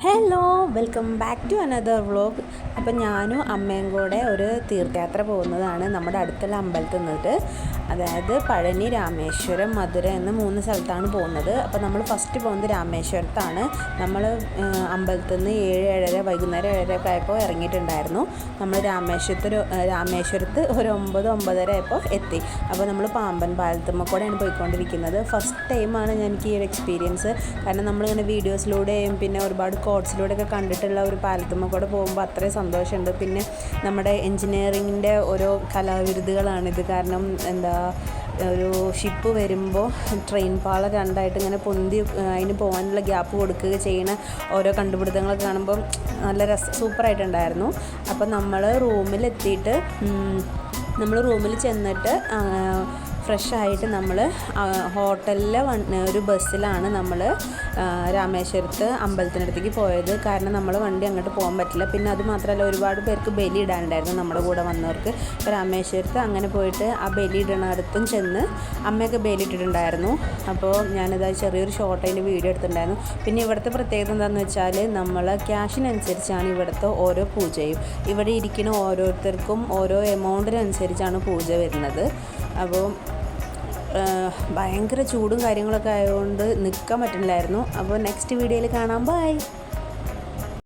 hello welcome back to another vlog അപ്പം ഞാനും അമ്മയും കൂടെ ഒരു തീർത്ഥയാത്ര പോകുന്നതാണ് നമ്മുടെ അടുത്തുള്ള അമ്പലത്തിൽ നിന്നിട്ട്. അതായത് പഴനി രാമേശ്വരം മധുര എന്ന മൂന്ന് സ്ഥലത്താണ് പോകുന്നത്. അപ്പോൾ നമ്മൾ ഫസ്റ്റ് പോകുന്നത് രാമേശ്വരത്താണ്. നമ്മൾ അമ്പലത്തിൽ നിന്ന് ഏഴ് ഏഴര വൈകുന്നേരം ഏഴര ഒക്കെ ആയപ്പോൾ ഇറങ്ങിയിട്ടുണ്ടായിരുന്നു. നമ്മൾ രാമേശ്വരത്ത് ഒരു രാമേശ്വരത്ത് ഒരു ഒമ്പത് ഒമ്പതര ആയപ്പോൾ എത്തി. അപ്പോൾ നമ്മൾ പാമ്പൻ പാലത്തുമ്മ കൂടെയാണ് പോയിക്കൊണ്ടിരിക്കുന്നത്. ഫസ്റ്റ് ടൈമാണ് എനിക്ക് ഈ ഒരു എക്സ്പീരിയൻസ് കാരണം നമ്മളിങ്ങനെ വീഡിയോസിലൂടെയും പിന്നെ ഒരുപാട് കോഡ്സിലൂടെയൊക്കെ കണ്ടിട്ടുള്ള ഒരു പാലത്തുമ്മ കൂടെ പോകുമ്പോൾ അത്രയും സന്തോഷമുണ്ട്. പിന്നെ നമ്മുടെ എൻജിനീയറിങ്ങിന്റെ ഓരോ കലാവിരുതുകളാണിത് കാരണം എന്താ ഒരു ഷിപ്പ് വരുമ്പോൾ ട്രെയിൻ പാള രണ്ടായിട്ട് ഇങ്ങനെ പൊന്തി അതിന് പോകാനുള്ള ഗ്യാപ്പ് കൊടുക്കുക ചെയ്യുന്ന ഓരോ കണ്ടുപിടുത്തങ്ങളൊക്കെ കാണുമ്പോൾ നല്ല രസ സൂപ്പറായിട്ടുണ്ടായിരുന്നു. അപ്പം നമ്മൾ റൂമിലെത്തിയിട്ട് നമ്മൾ റൂമിൽ ചെന്നിട്ട് ഫ്രഷ് ആയിട്ട് നമ്മൾ ഹോട്ടലിലെ ഒരു ബസ്സിലാണ് നമ്മൾ രാമേശ്വരത്ത് അമ്പലത്തിനടുത്തേക്ക് പോയത്. കാരണം നമ്മൾ വണ്ടി അങ്ങോട്ട് പോകാൻ പറ്റില്ല. പിന്നെ അത് മാത്രമല്ല ഒരുപാട് പേർക്ക് ബലി ഇടാനുണ്ടായിരുന്നു നമ്മുടെ കൂടെ വന്നവർക്ക്. രാമേശ്വരത്ത് അങ്ങനെ പോയിട്ട് ആ ബലി ഇടണടുത്തും ചെന്ന് അമ്മയൊക്കെ ബലി ഇട്ടിട്ടുണ്ടായിരുന്നു. അപ്പോൾ ഞാനിത് ചെറിയൊരു ഷോർട്ട് വീഡിയോ എടുത്തിട്ടുണ്ടായിരുന്നു. പിന്നെ ഇവിടുത്തെ പ്രത്യേകത എന്താണെന്ന് വെച്ചാൽ നമ്മൾ ക്യാഷിനനുസരിച്ചാണ് ഇവിടുത്തെ ഓരോ പൂജയും. ഇവിടെ ഇരിക്കുന്ന ഓരോരുത്തർക്കും ഓരോ എമൗണ്ടിനനുസരിച്ചാണ് പൂജ വരുന്നത്. അപ്പോൾ ഭയങ്കര ചൂടും കാര്യങ്ങളൊക്കെ ആയതുകൊണ്ട് നിൽക്കാൻ പറ്റുന്നില്ലായിരുന്നു അപ്പോൾ നെക്സ്റ്റ് വീഡിയോയിൽ കാണാം. ബൈ